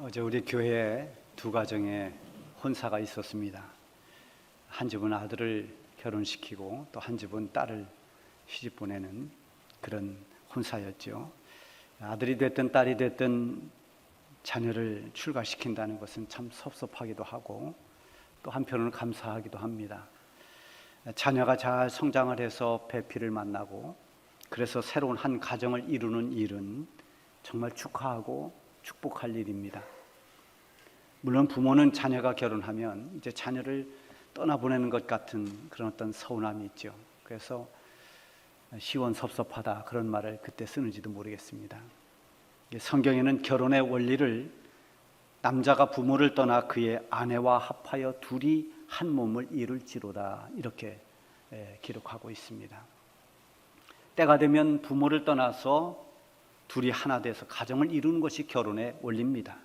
어제 우리 교회에 두 가정의 혼사가 있었습니다. 한 집은 아들을 결혼시키고 또 한 집은 딸을 시집 보내는 그런 혼사였죠. 아들이 됐든 딸이 됐든 자녀를 출가시킨다는 것은 참 섭섭하기도 하고 또 한편으로는 감사하기도 합니다. 자녀가 잘 성장을 해서 배필을 만나고 그래서 새로운 한 가정을 이루는 일은 정말 축하하고 축복할 일입니다. 물론 부모는 자녀가 결혼하면 이제 자녀를 떠나보내는 것 같은 그런 어떤 서운함이 있죠. 그래서 시원섭섭하다 그런 말을 그때 쓰는지도 모르겠습니다. 성경에는 결혼의 원리를 남자가 부모를 떠나 그의 아내와 합하여 둘이 한 몸을 이룰지로다 이렇게 기록하고 있습니다. 때가 되면 부모를 떠나서 둘이 하나 돼서 가정을 이루는 것이 결혼의 원리입니다.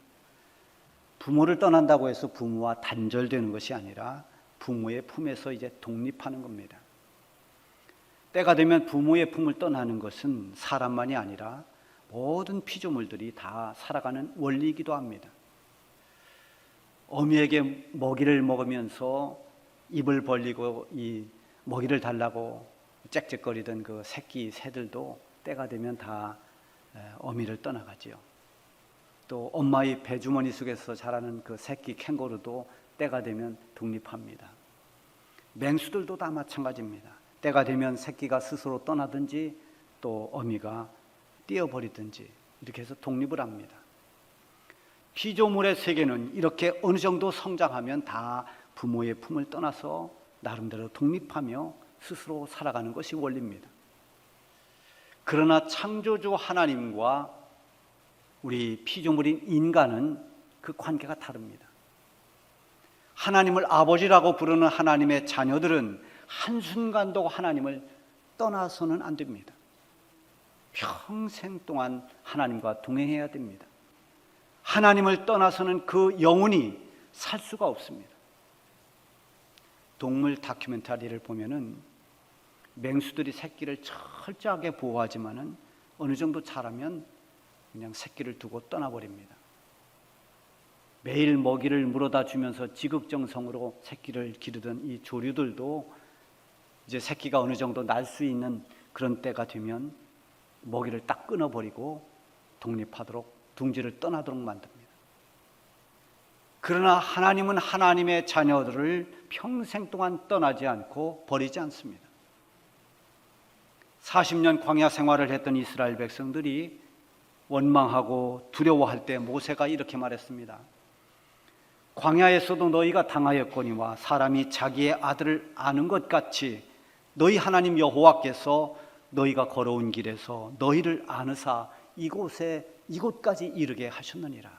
부모를 떠난다고 해서 부모와 단절되는 것이 아니라 부모의 품에서 이제 독립하는 겁니다. 때가 되면 부모의 품을 떠나는 것은 사람만이 아니라 모든 피조물들이 다 살아가는 원리이기도 합니다. 어미에게 먹이를 먹으면서 입을 벌리고 이 먹이를 달라고 짹짹거리던 그 새끼 새들도 때가 되면 다 어미를 떠나가지요. 또 엄마의 배주머니 속에서 자라는 그 새끼 캥거루도 때가 되면 독립합니다. 맹수들도 다 마찬가지입니다. 때가 되면 새끼가 스스로 떠나든지 또 어미가 띄어버리든지 이렇게 해서 독립을 합니다. 피조물의 세계는 이렇게 어느 정도 성장하면 다 부모의 품을 떠나서 나름대로 독립하며 스스로 살아가는 것이 원리입니다. 그러나 창조주 하나님과 우리 피조물인 인간은 그 관계가 다릅니다. 하나님을 아버지라고 부르는 하나님의 자녀들은 한순간도 하나님을 떠나서는 안 됩니다. 평생 동안 하나님과 동행해야 됩니다. 하나님을 떠나서는 그 영혼이 살 수가 없습니다. 동물 다큐멘터리를 보면은 맹수들이 새끼를 철저하게 보호하지만은 어느 정도 자라면 그냥 새끼를 두고 떠나버립니다. 매일 먹이를 물어다 주면서 지극정성으로 새끼를 기르던 이 조류들도 이제 새끼가 어느 정도 날 수 있는 그런 때가 되면 먹이를 딱 끊어버리고 독립하도록 둥지를 떠나도록 만듭니다. 그러나 하나님은 하나님의 자녀들을 평생 동안 떠나지 않고 버리지 않습니다. 40년 광야 생활을 했던 이스라엘 백성들이 원망하고 두려워할 때 모세가 이렇게 말했습니다. 광야에서도 너희가 당하였거니와 사람이 자기의 아들을 아는 것 같이 너희 하나님 여호와께서 너희가 걸어온 길에서 너희를 아느사 이곳에 이곳까지 이르게 하셨느니라.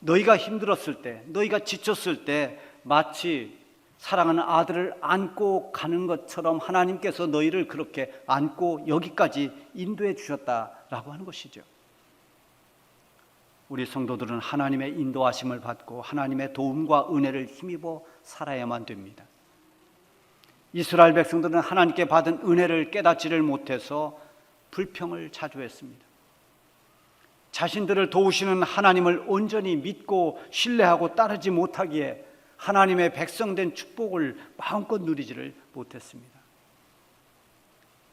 너희가 힘들었을 때, 너희가 지쳤을 때 마치 사랑하는 아들을 안고 가는 것처럼 하나님께서 너희를 그렇게 안고 여기까지 인도해 주셨다라고 하는 것이죠. 우리 성도들은 하나님의 인도하심을 받고 하나님의 도움과 은혜를 힘입어 살아야만 됩니다. 이스라엘 백성들은 하나님께 받은 은혜를 깨닫지를 못해서 불평을 자주 했습니다. 자신들을 도우시는 하나님을 온전히 믿고 신뢰하고 따르지 못하기에 하나님의 백성된 축복을 마음껏 누리지를 못했습니다.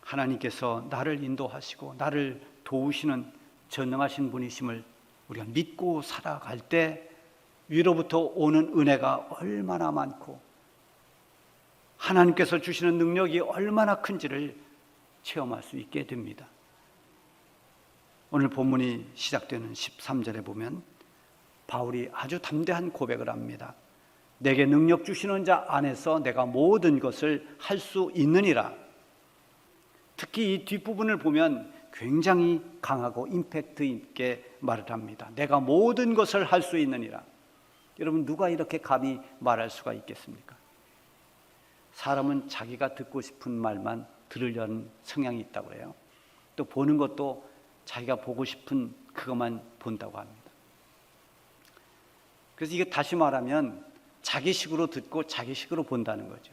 하나님께서 나를 인도하시고 나를 도우시는 전능하신 분이심을 우리가 믿고 살아갈 때 위로부터 오는 은혜가 얼마나 많고 하나님께서 주시는 능력이 얼마나 큰지를 체험할 수 있게 됩니다. 오늘 본문이 시작되는 13절에 보면 바울이 아주 담대한 고백을 합니다. 내게 능력 주시는 자 안에서 내가 모든 것을 할 수 있느니라. 특히 이 뒷부분을 보면 굉장히 강하고 임팩트 있게 말을 합니다. 내가 모든 것을 할 수 있느니라. 여러분 누가 이렇게 감히 말할 수가 있겠습니까? 사람은 자기가 듣고 싶은 말만 들으려는 성향이 있다고 해요. 또 보는 것도 자기가 보고 싶은 그것만 본다고 합니다. 그래서 이게 다시 말하면 자기식으로 듣고 자기식으로 본다는 거죠.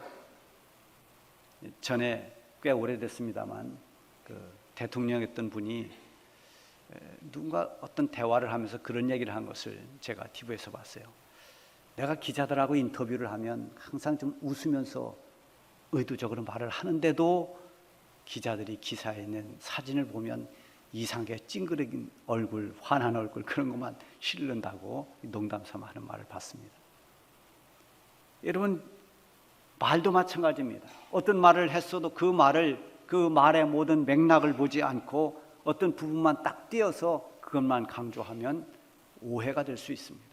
전에 꽤 오래됐습니다만 그 대통령이었던 분이 에, 누군가 어떤 대화를 하면서 그런 얘기를 한 것을 제가 TV에서 봤어요. 내가 기자들하고 인터뷰를 하면 항상 좀 웃으면서 의도적으로 말을 하는데도 기자들이 기사에 있는 사진을 보면 이상하게 찡그린 얼굴, 환한 얼굴 그런 것만 실른다고 농담 삼아 하는 말을 봤습니다. 여러분 말도 마찬가지입니다. 어떤 말을 했어도 그 말을 그 말의 모든 맥락을 보지 않고 어떤 부분만 딱 띄어서 그것만 강조하면 오해가 될 수 있습니다.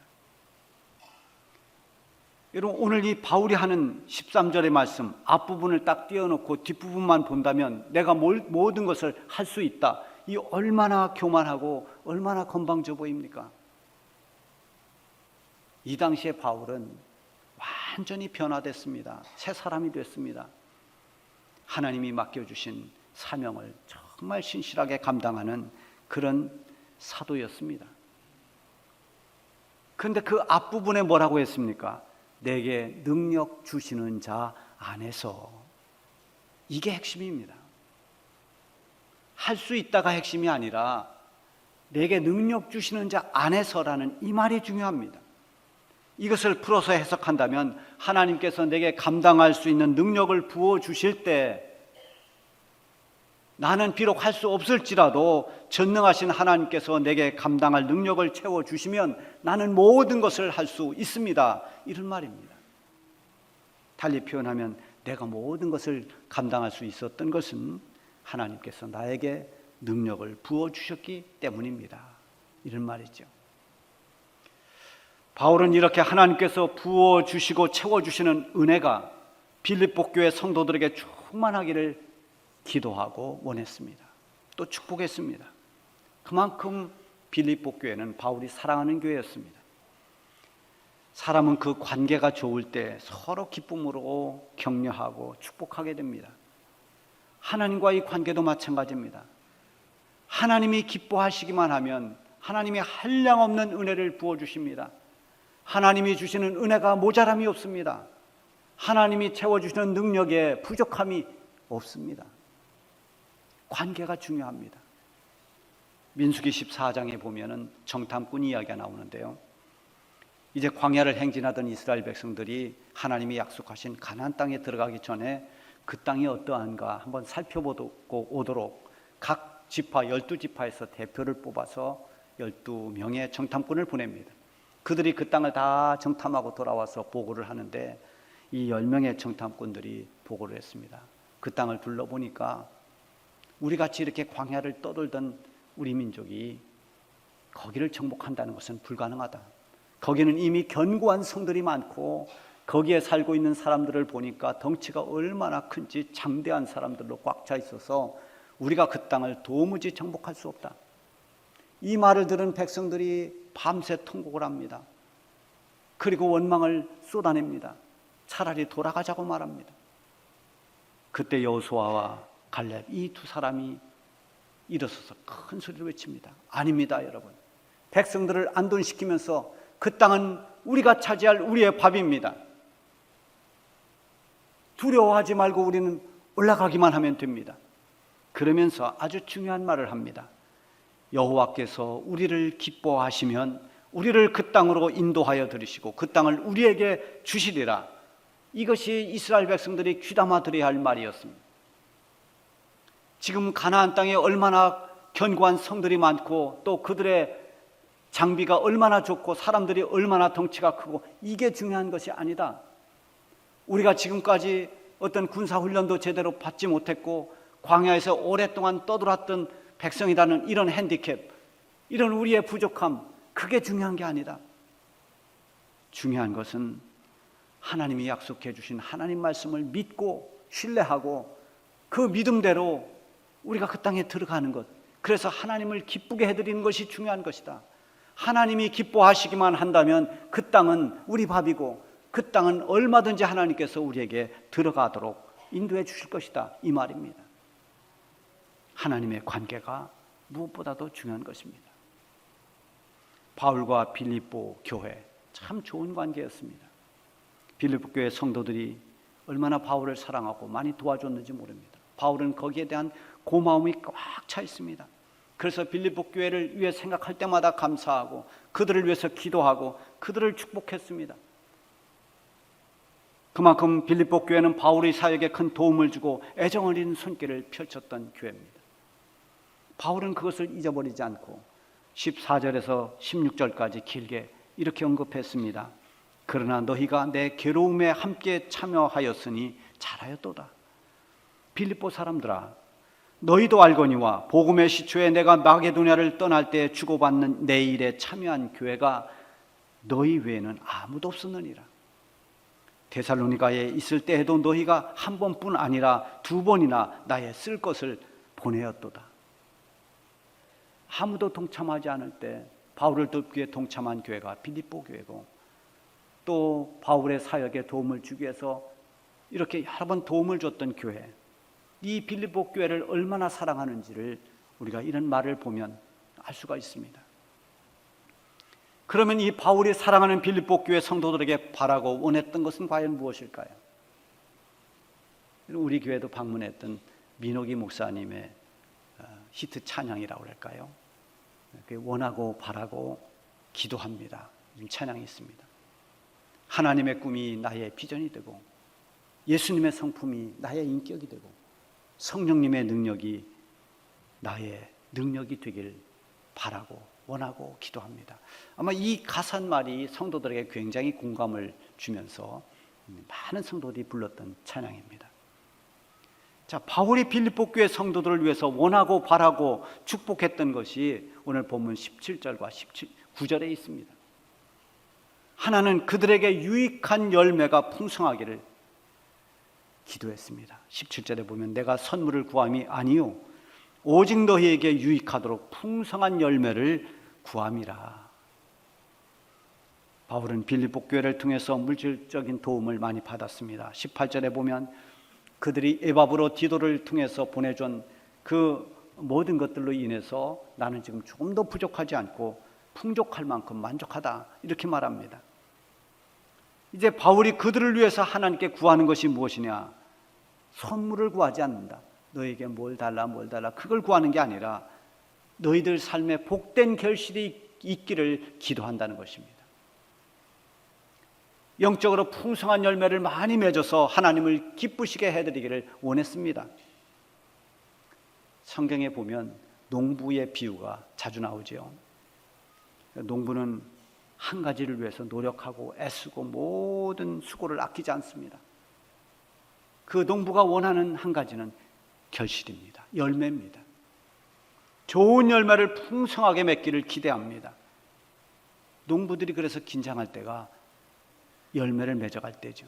여러분 오늘 이 바울이 하는 13절의 말씀 앞부분을 딱 띄워놓고 뒷부분만 본다면 내가 뭘- 모든 것을 할 수 있다. 이 얼마나 교만하고 얼마나 건방져 보입니까? 이 당시에 바울은 완전히 변화됐습니다. 새 사람이 됐습니다. 하나님이 맡겨주신 사명을 정말 신실하게 감당하는 그런 사도였습니다. 그런데 그 앞부분에 뭐라고 했습니까? 내게 능력 주시는 자 안에서 이게 핵심입니다. 할 수 있다가 핵심이 아니라 내게 능력 주시는 자 안에서라는 이 말이 중요합니다. 이것을 풀어서 해석한다면 하나님께서 내게 감당할 수 있는 능력을 부어 주실 때 나는 비록 할 수 없을지라도 전능하신 하나님께서 내게 감당할 능력을 채워 주시면 나는 모든 것을 할 수 있습니다. 이런 말입니다. 달리 표현하면 내가 모든 것을 감당할 수 있었던 것은 하나님께서 나에게 능력을 부어 주셨기 때문입니다. 이런 말이죠. 바울은 이렇게 하나님께서 부어 주시고 채워 주시는 은혜가 빌립보 교회 성도들에게 충만하기를 기도하고 원했습니다. 또 축복했습니다. 그만큼 빌립보 교회는 바울이 사랑하는 교회였습니다. 사람은 그 관계가 좋을 때 서로 기쁨으로 격려하고 축복하게 됩니다. 하나님과의 관계도 마찬가지입니다. 하나님이 기뻐하시기만 하면 하나님이 한량없는 은혜를 부어 주십니다. 하나님이 주시는 은혜가 모자람이 없습니다. 하나님이 채워 주시는 능력에 부족함이 없습니다. 관계가 중요합니다. 민수기 14장에 보면은 정탐꾼 이야기가 나오는데요. 이제 광야를 행진하던 이스라엘 백성들이 하나님이 약속하신 가나안 땅에 들어가기 전에 그 땅이 어떠한가 한번 살펴보고 오도록 각 지파 12지파에서 대표를 뽑아서 12명의 정탐꾼을 보냅니다. 그들이 그 땅을 다 정탐하고 돌아와서 보고를 하는데 이 10명의 정탐꾼들이 보고를 했습니다. 그 땅을 둘러보니까 우리 같이 이렇게 광야를 떠돌던 우리 민족이 거기를 정복한다는 것은 불가능하다. 거기는 이미 견고한 성들이 많고 거기에 살고 있는 사람들을 보니까 덩치가 얼마나 큰지 장대한 사람들로 꽉 차 있어서 우리가 그 땅을 도무지 정복할 수 없다. 이 말을 들은 백성들이 밤새 통곡을 합니다. 그리고 원망을 쏟아냅니다. 차라리 돌아가자고 말합니다. 그때 여호수아와 갈렙 이 두 사람이 일어서서 큰 소리로 외칩니다. 아닙니다, 여러분. 백성들을 안돈시키면서 그 땅은 우리가 차지할 우리의 밥입니다. 두려워하지 말고 우리는 올라가기만 하면 됩니다. 그러면서 아주 중요한 말을 합니다. 여호와께서 우리를 기뻐하시면 우리를 그 땅으로 인도하여 들으시고 그 땅을 우리에게 주시리라. 이것이 이스라엘 백성들이 귀담아 들어야 할 말이었습니다. 지금 가나안 땅에 얼마나 견고한 성들이 많고 또 그들의 장비가 얼마나 좋고 사람들이 얼마나 덩치가 크고 이게 중요한 것이 아니다. 우리가 지금까지 어떤 군사 훈련도 제대로 받지 못했고 광야에서 오랫동안 떠돌았던 백성이라는 이런 핸디캡, 이런 우리의 부족함, 그게 중요한 게 아니다. 중요한 것은 하나님이 약속해 주신 하나님 말씀을 믿고 신뢰하고 그 믿음대로 우리가 그 땅에 들어가는 것. 그래서 하나님을 기쁘게 해드리는 것이 중요한 것이다. 하나님이 기뻐하시기만 한다면 그 땅은 우리 밥이고 그 땅은 얼마든지 하나님께서 우리에게 들어가도록 인도해 주실 것이다. 이 말입니다. 하나님의 관계가 무엇보다도 중요한 것입니다. 바울과 빌립보 교회 참 좋은 관계였습니다. 빌립보 교회 성도들이 얼마나 바울을 사랑하고 많이 도와줬는지 모릅니다. 바울은 거기에 대한 고마움이 꽉 차 있습니다. 그래서 빌립보 교회를 위해 생각할 때마다 감사하고 그들을 위해서 기도하고 그들을 축복했습니다. 그만큼 빌립보 교회는 바울의 사역에 큰 도움을 주고 애정 어린 손길을 펼쳤던 교회입니다. 바울은 그것을 잊어버리지 않고 14절에서 16절까지 길게 이렇게 언급했습니다. 그러나 너희가 내 괴로움에 함께 참여하였으니 잘하였도다. 빌립보 사람들아 너희도 알거니와 복음의 시초에 내가 마게도냐를 떠날 때 주고받는 내 일에 참여한 교회가 너희 외에는 아무도 없었느니라. 데살로니가에 있을 때에도 너희가 한 번뿐 아니라 두 번이나 나의 쓸 것을 보내었도다. 아무도 동참하지 않을 때 바울을 돕기에 동참한 교회가 빌립보 교회고 또 바울의 사역에 도움을 주기 위해서 이렇게 여러 번 도움을 줬던 교회 이 빌립보 교회를 얼마나 사랑하는지를 우리가 이런 말을 보면 알 수가 있습니다. 그러면 이 바울이 사랑하는 빌립보 교회 성도들에게 바라고 원했던 것은 과연 무엇일까요? 우리 교회도 방문했던 민호기 목사님의 어, 히트 찬양이라고 할까요? 원하고 바라고 기도합니다. 찬양이 있습니다. 하나님의 꿈이 나의 비전이 되고 예수님의 성품이 나의 인격이 되고 성령님의 능력이 나의 능력이 되길 바라고 원하고 기도합니다. 아마 이 가사말이 성도들에게 굉장히 공감을 주면서 많은 성도들이 불렀던 찬양입니다. 자, 바울이 빌립보 교회 성도들을 위해서 원하고 바라고 축복했던 것이 오늘 본문 17절과 17, 9절에 있습니다. 하나는 그들에게 유익한 열매가 풍성하기를 기도했습니다. 17절에 보면 내가 선물을 구함이 아니요 오직 너희에게 유익하도록 풍성한 열매를 구함이라. 바울은 빌립보 교회를 통해서 물질적인 도움을 많이 받았습니다. 18절에 보면 그들이 에바브로 디도를 통해서 보내준 그 모든 것들로 인해서 나는 지금 조금 더 부족하지 않고 풍족할 만큼 만족하다 이렇게 말합니다. 이제 바울이 그들을 위해서 하나님께 구하는 것이 무엇이냐? 선물을 구하지 않는다. 너에게 뭘 달라, 뭘 달라. 그걸 구하는 게 아니라 너희들 삶에 복된 결실이 있기를 기도한다는 것입니다. 영적으로 풍성한 열매를 많이 맺어서 하나님을 기쁘시게 해드리기를 원했습니다. 성경에 보면 농부의 비유가 자주 나오죠. 농부는 한 가지를 위해서 노력하고 애쓰고 모든 수고를 아끼지 않습니다. 그 농부가 원하는 한 가지는 결실입니다. 열매입니다. 좋은 열매를 풍성하게 맺기를 기대합니다. 농부들이 그래서 긴장할 때가 열매를 맺어갈 때죠.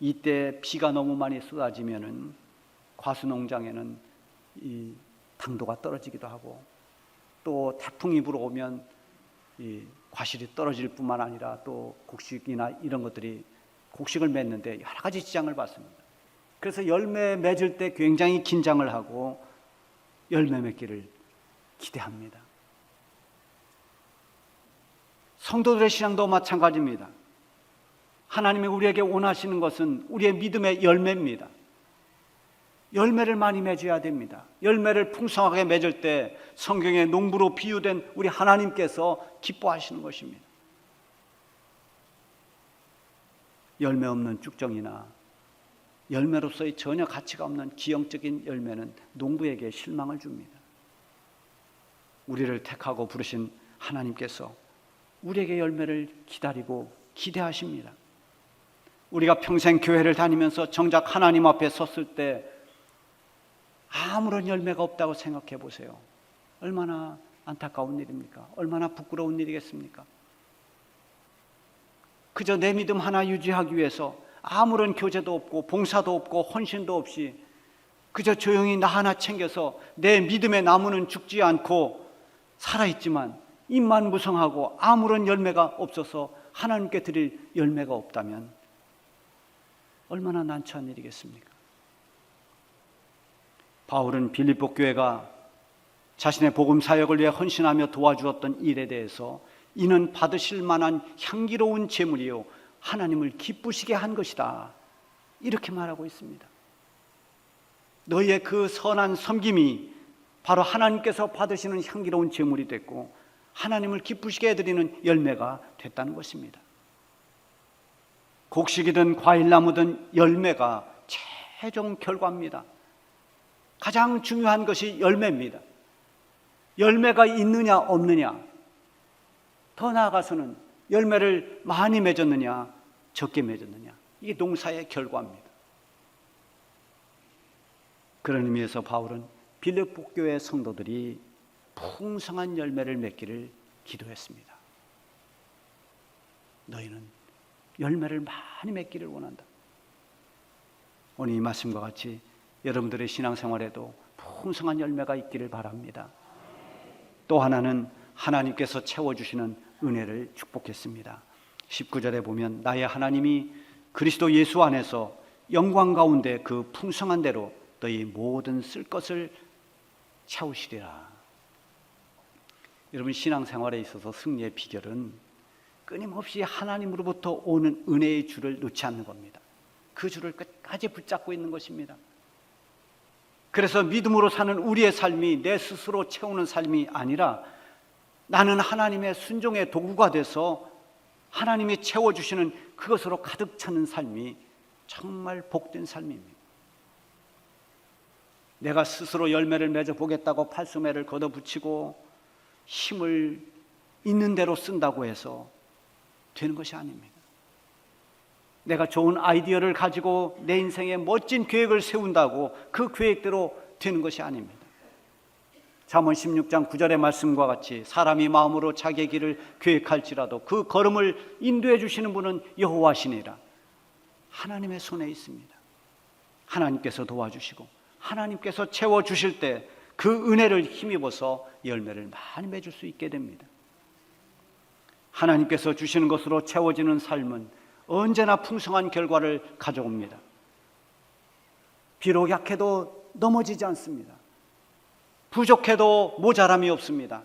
이때 비가 너무 많이 쏟아지면은 과수 농장에는 이 당도가 떨어지기도 하고 또 태풍이 불어오면 이 과실이 떨어질 뿐만 아니라 또 곡식이나 이런 것들이 곡식을 맺는데 여러 가지 지장을 받습니다. 그래서 열매 맺을 때 굉장히 긴장을 하고 열매 맺기를 기대합니다. 성도들의 신앙도 마찬가지입니다. 하나님이 우리에게 원하시는 것은 우리의 믿음의 열매입니다. 열매를 많이 맺어야 됩니다. 열매를 풍성하게 맺을 때 성경의 농부로 비유된 우리 하나님께서 기뻐하시는 것입니다. 열매 없는 쭉정이나 열매로서의 전혀 가치가 없는 기형적인 열매는 농부에게 실망을 줍니다. 우리를 택하고 부르신 하나님께서 우리에게 열매를 기다리고 기대하십니다. 우리가 평생 교회를 다니면서 정작 하나님 앞에 섰을 때 아무런 열매가 없다고 생각해 보세요. 얼마나 안타까운 일입니까? 얼마나 부끄러운 일이겠습니까? 그저 내 믿음 하나 유지하기 위해서 아무런 교제도 없고 봉사도 없고 헌신도 없이 그저 조용히 나 하나 챙겨서 내 믿음의 나무는 죽지 않고 살아있지만 입만 무성하고 아무런 열매가 없어서 하나님께 드릴 열매가 없다면 얼마나 난처한 일이겠습니까? 바울은 빌립보 교회가 자신의 복음 사역을 위해 헌신하며 도와주었던 일에 대해서 이는 받으실 만한 향기로운 제물이요 하나님을 기쁘시게 한 것이다. 이렇게 말하고 있습니다. 너희의 그 선한 섬김이 바로 하나님께서 받으시는 향기로운 제물이 됐고 하나님을 기쁘시게 해드리는 열매가 됐다는 것입니다. 곡식이든 과일나무든 열매가 최종 결과입니다. 가장 중요한 것이 열매입니다. 열매가 있느냐 없느냐 더 나아가서는 열매를 많이 맺었느냐 적게 맺었느냐 이게 농사의 결과입니다. 그런 의미에서 바울은 빌립보 교회 성도들이 풍성한 열매를 맺기를 기도했습니다. 너희는 열매를 많이 맺기를 원한다. 오늘 이 말씀과 같이 여러분들의 신앙생활에도 풍성한 열매가 있기를 바랍니다. 또 하나는 하나님께서 채워주시는 은혜를 축복했습니다. 19절에 보면 나의 하나님이 그리스도 예수 안에서 영광 가운데 그 풍성한 대로 너희 모든 쓸 것을 채우시리라. 여러분 신앙생활에 있어서 승리의 비결은 끊임없이 하나님으로부터 오는 은혜의 줄을 놓지 않는 겁니다. 그 줄을 끝까지 붙잡고 있는 것입니다. 그래서 믿음으로 사는 우리의 삶이 내 스스로 채우는 삶이 아니라 나는 하나님의 순종의 도구가 돼서 하나님이 채워주시는 그것으로 가득 차는 삶이 정말 복된 삶입니다. 내가 스스로 열매를 맺어 보겠다고 팔소매를 걷어붙이고 힘을 있는 대로 쓴다고 해서 되는 것이 아닙니다. 내가 좋은 아이디어를 가지고 내 인생에 멋진 계획을 세운다고 그 계획대로 되는 것이 아닙니다. 잠언 16장 9절의 말씀과 같이 사람이 마음으로 자기의 길을 계획할지라도 그 걸음을 인도해 주시는 분은 여호와시니라. 하나님의 손에 있습니다. 하나님께서 도와주시고 하나님께서 채워 주실 때 그 은혜를 힘입어서 열매를 많이 맺을 수 있게 됩니다. 하나님께서 주시는 것으로 채워지는 삶은 언제나 풍성한 결과를 가져옵니다. 비록 약해도 넘어지지 않습니다. 부족해도 모자람이 없습니다.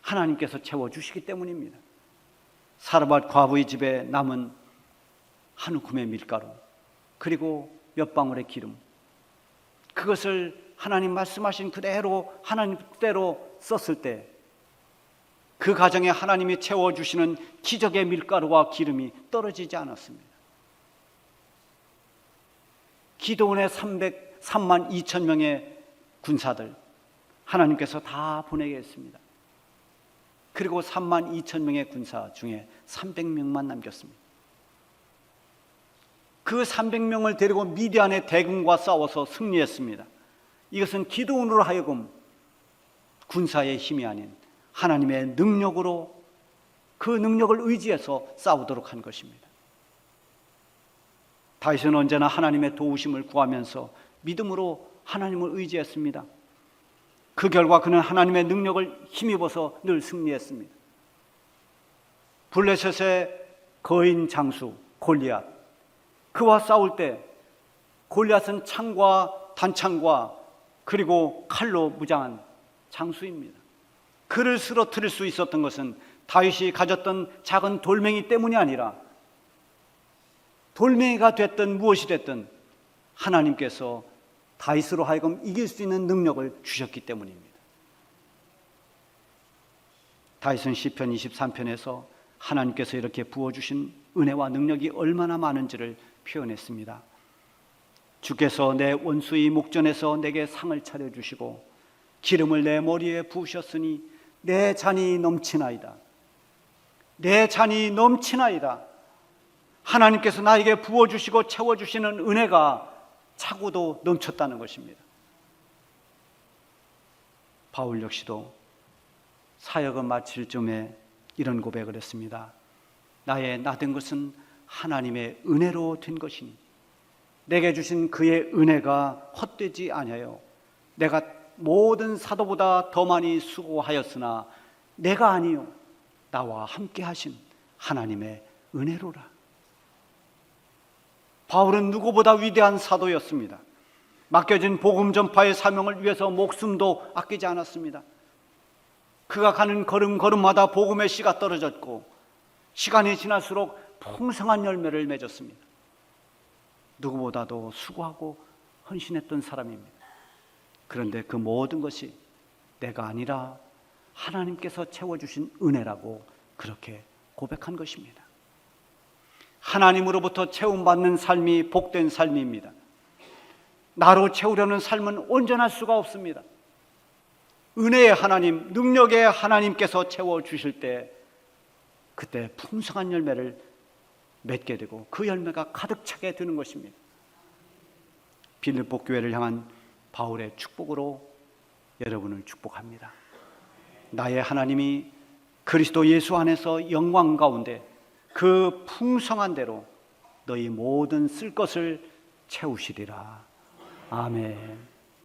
하나님께서 채워주시기 때문입니다. 사르밧 과부의 집에 남은 한 움큼의 밀가루, 그리고 몇 방울의 기름, 그것을 하나님 말씀하신 그대로 하나님 뜻대로 썼을 때 그 가정에 하나님이 채워주시는 기적의 밀가루와 기름이 떨어지지 않았습니다. 기도원의 300, 3만 2천 명의 군사들 하나님께서 다 보내게 했습니다. 그리고 3만 2천 명의 군사 중에 300명만 남겼습니다. 그 300명을 데리고 미디안의 대군과 싸워서 승리했습니다. 이것은 기도원으로 하여금 군사의 힘이 아닌 하나님의 능력으로 그 능력을 의지해서 싸우도록 한 것입니다. 다윗은 언제나 하나님의 도우심을 구하면서 믿음으로 하나님을 의지했습니다. 그 결과 그는 하나님의 능력을 힘입어서 늘 승리했습니다. 블레셋의 거인 장수 골리앗 그와 싸울 때 골리앗은 창과 단창과 그리고 칼로 무장한 장수입니다. 그를 쓰러뜨릴 수 있었던 것은 다윗이 가졌던 작은 돌멩이 때문이 아니라 돌멩이가 됐든 무엇이 됐든 하나님께서 다윗으로 하여금 이길 수 있는 능력을 주셨기 때문입니다. 다윗은 시편 23편에서 하나님께서 이렇게 부어 주신 은혜와 능력이 얼마나 많은지를 표현했습니다. 주께서 내 원수의 목전에서 내게 상을 차려 주시고 기름을 내 머리에 부으셨으니 내 잔이 넘치나이다. 내 잔이 넘치나이다. 하나님께서 나에게 부어 주시고 채워 주시는 은혜가 차고도 넘쳤다는 것입니다. 바울 역시도 사역을 마칠 쯤에 이런 고백을 했습니다. 나의 나된 것은 하나님의 은혜로 된 것이니 내게 주신 그의 은혜가 헛되지 아니하여 내가 모든 사도보다 더 많이 수고하였으나 내가 아니요 나와 함께 하신 하나님의 은혜로라. 바울은 누구보다 위대한 사도였습니다. 맡겨진 복음 전파의 사명을 위해서 목숨도 아끼지 않았습니다. 그가 가는 걸음걸음마다 복음의 씨가 떨어졌고 시간이 지날수록 풍성한 열매를 맺었습니다. 누구보다도 수고하고 헌신했던 사람입니다. 그런데 그 모든 것이 내가 아니라 하나님께서 채워주신 은혜라고 그렇게 고백한 것입니다. 하나님으로부터 채움받는 삶이 복된 삶입니다. 나로 채우려는 삶은 온전할 수가 없습니다. 은혜의 하나님, 능력의 하나님께서 채워주실 때 그때 풍성한 열매를 맺게 되고 그 열매가 가득 차게 되는 것입니다. 빌립보 교회를 향한 바울의 축복으로 여러분을 축복합니다. 나의 하나님이 그리스도 예수 안에서 영광 가운데 그 풍성한 대로 너희 모든 쓸 것을 채우시리라. 아멘.